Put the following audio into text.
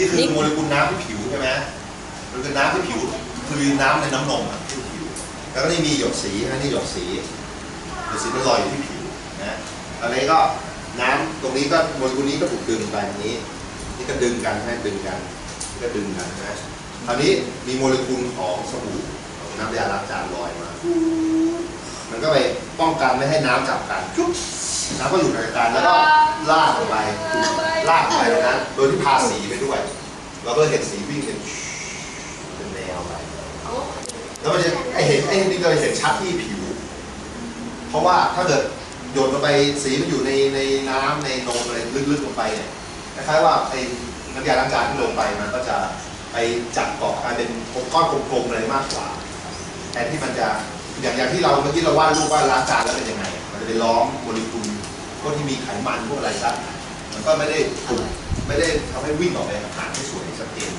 นี่คือโมเลกุลน้ำที่ผิวใช่ไหมโมเลกุลน้ำที่ผิว คือน้ำในน้ำนมอะที่ผิว แล้วก็นี่มีหยดสีนะนี่หยดสีหยดสีมันลอยอยู่ที่ผิวนะอันนี้ก็น้ำตรงนี้ก็โมเลกุลนี้ก็ถูกดึงไปอย่างนี้ นี่ก็ดึงกันให้ดึงกันนี่ก็ดึงกันนะคราวนี้มีโมเลกุลของสบู่ของน้ำยาล้างจานลอยมา มันก็ไปป้องกันไม่ให้น้ำจับกันจุ๊บน้ำก็อยู่ในกันแล้วก็ลากออกไป ลากไปนะ โดยที่พาสีไปด้วย เราก็เห็นสีวิ่งเป็นเป็นแนวไป แล้วมันจะไอเห็นไอนี่ก็เห็นชัดที่ผิว เพราะว่าถ้าเกิดโยนลงไปสีมันอยู่ในในน้ำในนมอะไรลึกๆลงไปเนี่ยคล้ายๆว่าไอน้ำยาล้างจานที่ลงไปมันก็จะไปจับเกาะกลายเป็นก้อนกลมๆอะไรมากกว่าแทนที่มันจะอย่างอย่างที่เราเมื่อกี้เราวาดรูปว่าล้างจานแล้วเป็นยังไง มันจะไปล้อมโมเลกุลพวกที่มีไขมันพวกอะไรซะ มันก็ไม่ได้ไม่ได้ทำให้วิ่งออกไปหาที่สวยชัดเจน